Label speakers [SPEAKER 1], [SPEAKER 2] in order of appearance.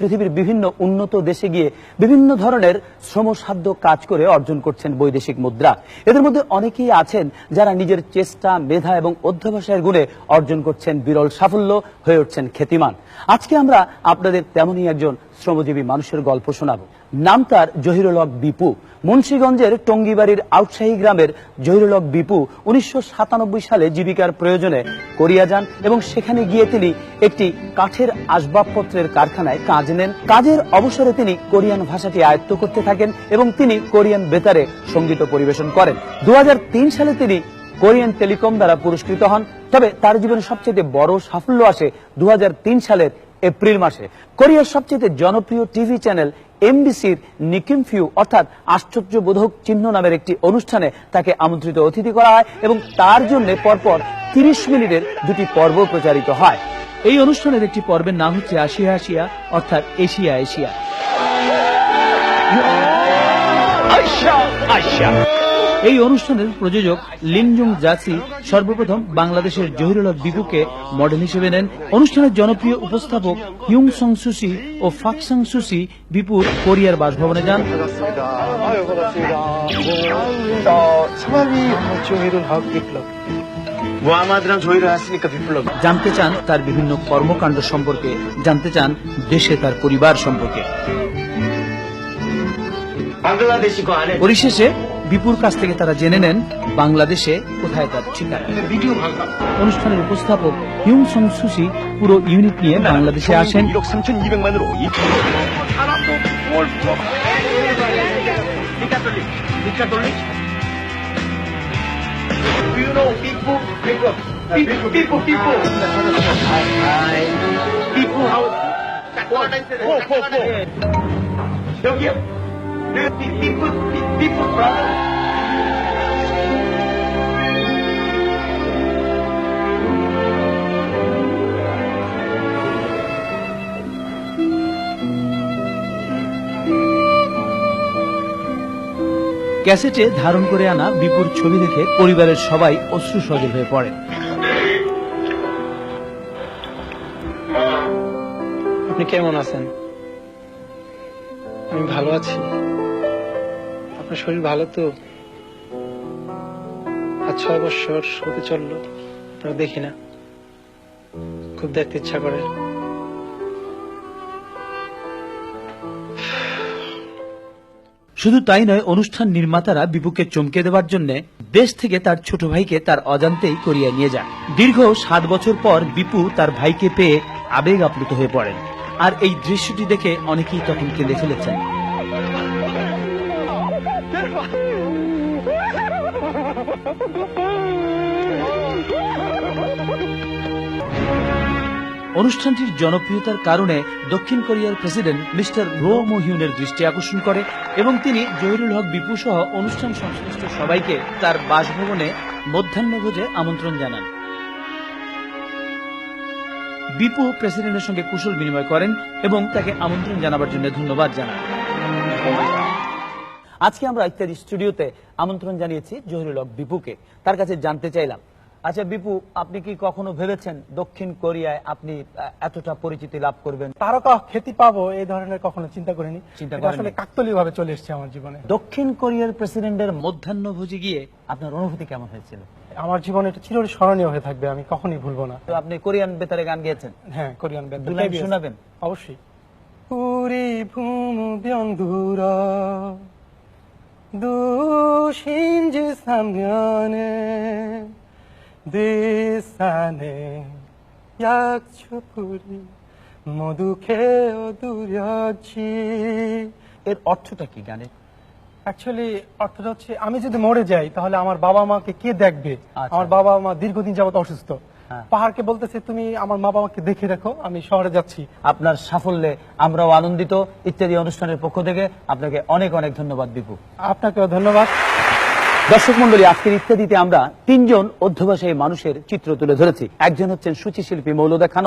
[SPEAKER 1] পৃথিবীর বিভিন্ন উন্নত দেশে গিয়ে বিভিন্ন ধরনের শ্রমসাধ্য কাজ করে অর্জন করছেন বৈদেশিক মুদ্রা। এদের মধ্যে অনেকেই আছেন যারা নিজের চেষ্টা, মেধা এবং অধ্যবসায়ের গুণে অর্জন করছেন বিরল সাফল্য হয়ে উঠছেন খ্যাতিমান। আজকে আমরা আপনাদের তেমনই একজন শ্রমজীবী মানুষের গল্প শোনাবো। নাম তার জহিরুল হক বিপু। মুন্সীগঞ্জের টঙ্গিবাড়ির আউটশাহী গ্রামের জহিরুল হক বিপু উনিশশো সালে জীবিকার প্রয়োজনে কোরিয়া যান এবং সেখানে গিয়ে তিনি একটি কাঠের আসবাবপত্রের কারখানায় কাজ নেন। কাজের অবসরে তিনি কোরিয়ান ভাষাটি আয়ত্ত করতে থাকেন এবং তিনি কোরিয়ান বেতারে সংগীত পরিবেশন করেন। দু হাজার তিন সালে তিনি কোরিয়ান টেলিকম দ্বারা পুরস্কৃত হন। তবে তার জীবনে সবচেয়ে বড় সাফল্য আসে দু সালের এপ্রিল মাসে। কোরিয়ার সবচেয়ে জনপ্রিয় টিভি চ্যানেল এমবিসির নিকিম ফিউ, অর্থাৎ আশ্চর্যবোধক চিহ্ন নামের একটি অনুষ্ঠানে তাকে আমন্ত্রিত অতিথি করা হয় এবং তার জন্য পরপর তিরিশ মিনিটের দুটি পর্ব প্রচারিত হয়। এই অনুষ্ঠানের একটি পর্বের নাম হচ্ছে আসিয়া আসিয়া, অর্থাৎ এশিয়া এশিয়া। এই অনুষ্ঠানের প্রযোজক লিনজুং জাসি সর্বপ্রথম বাংলাদেশের জহিরুল হক মডেল হিসেবে নেন। অনুষ্ঠানের জনপ্রিয় উপস্থাপক হিউং সং সুসি ও ফাকসাং সুসি বিপুর কোরিয়ার বাসভবনে যান। জানতে চান তার বিভিন্ন কর্মকাণ্ড সম্পর্কে, জানতে চান দেশে তার পরিবার সম্পর্কে। পরিশেষে বিপুর কাছ থেকে তারা জেনে নেন বাংলাদেশে কোথায় তার ঠিকানা
[SPEAKER 2] 미디어 방가.
[SPEAKER 1] অনুষ্ঠানের উপস্থাপক হিউং সং সুসি পুরো ইউনিট নিয়ে বাংলাদেশে আসেন
[SPEAKER 2] 1억 3,200만으로 이 사람도 뭘 풀어. 니까 돌리. 니까 돌리. Do you know 삐뿌? 삐뿌. 삐뿌 삐뿌 삐뿌. 삐뿌 하우. 뽀, 뽀, 뽀. 여기요. The people, people, brothers.
[SPEAKER 1] ক্যাসেটে ধারণ করে আনা বিপুর ছবি দেখে পরিবারের সবাই অশ্রু সজল হয়ে পড়ে
[SPEAKER 3] আপনি কেমন আছেন আমি ভালো আছি আপনার শরীর ভালো তো? আজ ছয় বছর হতে চলল আপনাকে দেখি না। খুব দেখতে ইচ্ছা করে।
[SPEAKER 1] শুধু তাই নয়, অনুষ্ঠান নির্মাতারা বিপুকে চমকে দেওয়ার জন্য দেশ থেকে তার ছোট ভাইকে তার অজান্তেই করিয়ে নিয়ে যান দীর্ঘ সাত বছর পর বিপু তার ভাইকে পেয়ে আবেগ আপ্লুত হয়ে পড়েন। আর এই দৃশ্যটি দেখে অনেকেই তখন কেঁদে ফেলেছেন। অনুষ্ঠানটির জনপ্রিয়তার কারণে দক্ষিণ কোরিয়ার প্রেসিডেন্ট মিস্টার রো মোহিউনের দৃষ্টি আকর্ষণ করে এবং তিনি জহিরুল হক বিপু সহ অনুষ্ঠান সংশ্লিষ্ট সবাইকে তার বাসভবনে মধ্যাহ্নভোজে আমন্ত্রণ জানান। বিপু প্রেসিডেন্টের সঙ্গে কুশল বিনিময় করেন এবং তাকে আমন্ত্রণ জানাবার জন্য ধন্যবাদ জানান। আজকে আমরা ইত্যাদি স্টুডিওতে আমন্ত্রণ জানিয়েছি জহিরুল হক বিপুকে। তার কাছে জানতে চাইলাম আচ্ছা বিপু আপনি কি কখনো ভেবেছেন দক্ষিণ কোরিয়ায় আপনি এতটা পরিচিতি লাভ করবেন?
[SPEAKER 3] তারকা খ্যাতি পাবো এই ধরনের কখনো চিন্তা করিনি।
[SPEAKER 1] চিন্তা
[SPEAKER 3] আসলে কাকতলীয় ভাবে চলে এসেছে আমার জীবনে।
[SPEAKER 1] দক্ষিণ কোরিয়ার প্রেসিডেন্টের মধ্যাহ্ন ভোজে গিয়ে আপনার অনুভূতি কেমন হয়েছিল?
[SPEAKER 3] আমার জীবনে এটা চির স্মরণীয় হয়ে থাকবে আমি কখনই ভুলবো না।
[SPEAKER 1] তো আপনি কোরিয়ান বেতারে গান গিয়েছেন?
[SPEAKER 3] হ্যাঁ কোরিয়ান
[SPEAKER 1] বেতারে। শোনাবেন?
[SPEAKER 3] অবশ্যই। পুরি ভূমি ব্যঙ্গুরা 두라 두신지 삼년에 뒷산에 약초풀이 모두 개어두렸지
[SPEAKER 1] এর অর্থটা কি গানের
[SPEAKER 3] অ্যাকচুয়ালি অর্থটা হচ্ছে আমি যদি মরে যাই তাহলে আমার বাবা মাকে কে দেখবে
[SPEAKER 1] আচ্ছা।
[SPEAKER 3] আমার বাবা মা দীর্ঘদিন যাবত অসুস্থ
[SPEAKER 1] হ্যাঁ।
[SPEAKER 3] পাহাড়কে বলতেছে তুমি আমার মা বাবাকে দেখে রাখো আমি শহরে যাচ্ছি।
[SPEAKER 1] আপনার সাফল্যে আমরাও আনন্দিত। ইত্যাদি অনুষ্ঠানের পক্ষ থেকে আপনাকে অনেক অনেক ধন্যবাদ দীপু
[SPEAKER 3] আপনাকেও ধন্যবাদ।
[SPEAKER 1] দর্শক মন্ডলী আজকের ইত্যাদিতে আমরা তিনজন অধ্যবসায়ী মানুষের চিত্র তুলে ধরেছি। একজন হচ্ছেন সূচি শিল্পী মৌলদা খান।